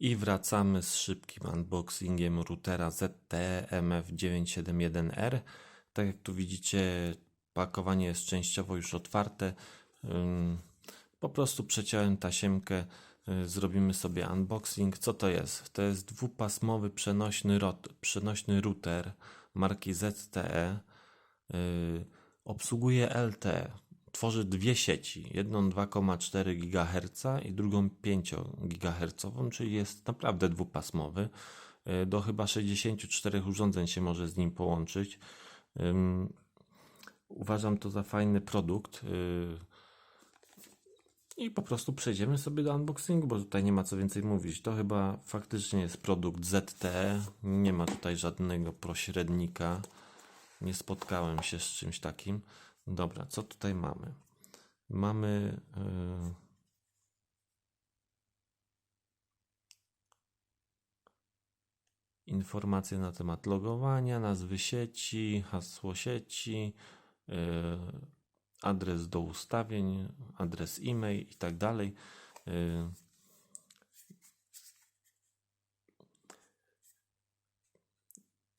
I wracamy z szybkim unboxingiem routera ZTE MF971R. Tak jak tu widzicie, pakowanie jest częściowo już otwarte. Po prostu przeciąłem tasiemkę, y, zrobimy sobie unboxing. Co to jest? To jest dwupasmowy przenośny, rot, przenośny router marki ZTE. Y, Obsługuje LTE. Tworzy dwie sieci. Jedną 2,4 GHz i drugą 5 GHz, czyli jest naprawdę dwupasmowy. Y, Do chyba 64 urządzeń się może z nim połączyć. Uważam to za fajny produkt. y, I po prostu przejdziemy sobie do unboxingu, bo tutaj nie ma co więcej mówić. To chyba faktycznie jest produkt ZTE. Nie ma tutaj żadnego pośrednika. Nie spotkałem się z czymś takim. Dobra, co tutaj mamy? Mamy. y, informacje na temat logowania, nazwy sieci, hasło sieci, y, adres do ustawień, adres e-mail i tak dalej. Y,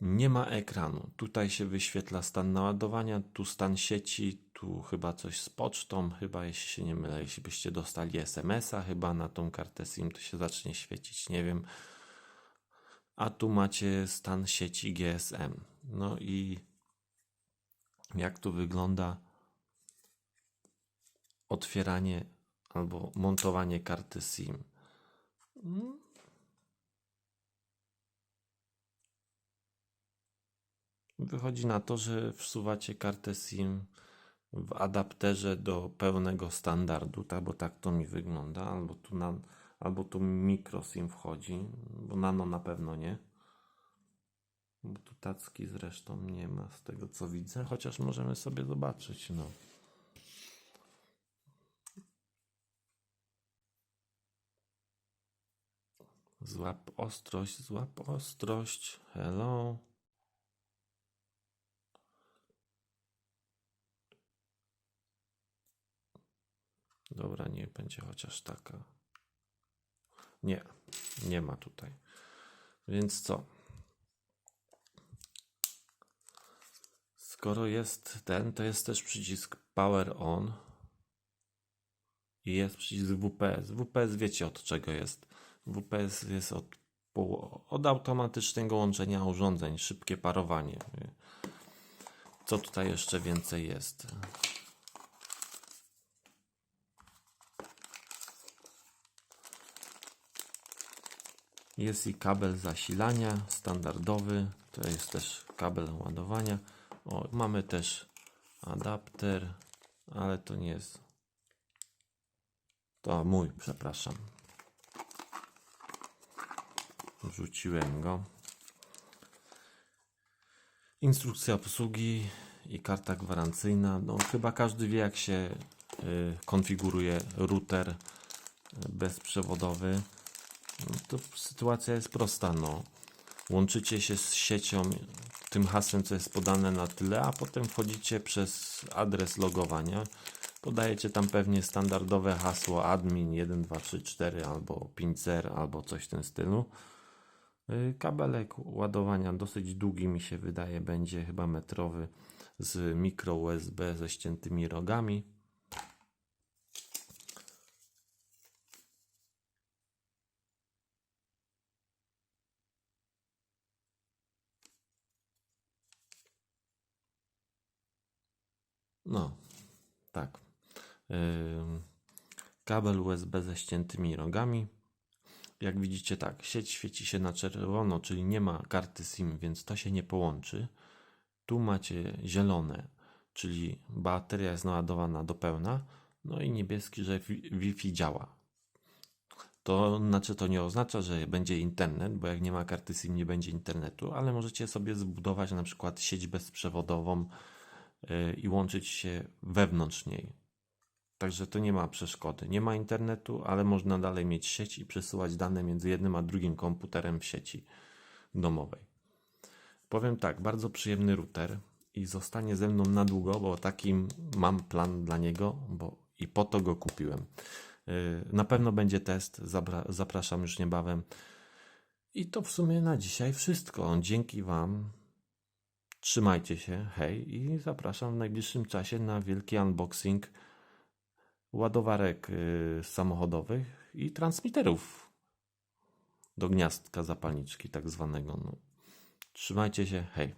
Nie ma ekranu. Tutaj się wyświetla stan naładowania, tu stan sieci, tu chyba coś z pocztą, chyba jeśli się nie mylę, jeśli byście dostali SMS-a chyba na tą kartę SIM, to się zacznie świecić, nie wiem. A tu macie stan sieci GSM. No i jak tu wygląda otwieranie albo montowanie karty SIM. Wychodzi na to, że wsuwacie kartę SIM w adapterze do pełnego standardu, tak, bo tak to mi wygląda, albo tu, na, albo tu micro SIM wchodzi, bo nano na pewno nie. Bo tu tacki zresztą nie ma z tego co widzę, chociaż możemy sobie zobaczyć, no. Złap ostrość, złap ostrość. Hello. Dobra, nie będzie chociaż taka. Nie, nie ma tutaj. Więc co? Skoro jest ten, to jest też przycisk Power On i jest przycisk WPS. WPS wiecie od czego jest. WPS jest od, od automatycznego łączenia urządzeń, szybkie parowanie. Co tutaj jeszcze więcej jest? Jest i kabel zasilania standardowy. To jest też kabel ładowania. O, mamy też adapter, ale to nie jest. To mój, przepraszam. Wrzuciłem go. Instrukcja obsługi i karta gwarancyjna. No, chyba każdy wie, jak się y, konfiguruje router y, bezprzewodowy. No, to sytuacja jest prosta. No. Łączycie się z siecią tym hasłem, co jest podane na tyle, a potem wchodzicie przez adres logowania. Podajecie tam pewnie standardowe hasło admin 1234 albo 5.0 albo coś w tym stylu. Y, Kabelek ładowania dosyć długi mi się wydaje, będzie chyba metrowy z mikro USB ze ściętymi rogami. No, tak. Kabel USB ze ściętymi rogami. Jak widzicie, tak, sieć świeci się na czerwono, czyli nie ma karty SIM, więc to się nie połączy. Tu macie zielone, czyli bateria jest naładowana do pełna. No i niebieski, że Wi- Wi-Fi działa. To znaczy, to nie oznacza, że będzie internet, bo jak nie ma karty SIM, nie będzie internetu, ale możecie sobie zbudować na przykład sieć bezprzewodową i łączyć się wewnątrz niej. Także to nie ma przeszkody. Nie ma internetu, ale można dalej mieć sieć i przesyłać dane między jednym a drugim komputerem w sieci domowej. Powiem tak, bardzo przyjemny router i zostanie ze mną na długo, bo taki mam plan dla niego, bo i po to go kupiłem. Y, Na pewno będzie test, zapraszam już niebawem. I to w sumie na dzisiaj wszystko. Dzięki Wam. Trzymajcie się, hej i zapraszam w najbliższym czasie na wielki unboxing ładowarek y, samochodowych i transmiterów do gniazdka zapalniczki tak zwanego. No. Trzymajcie się, hej.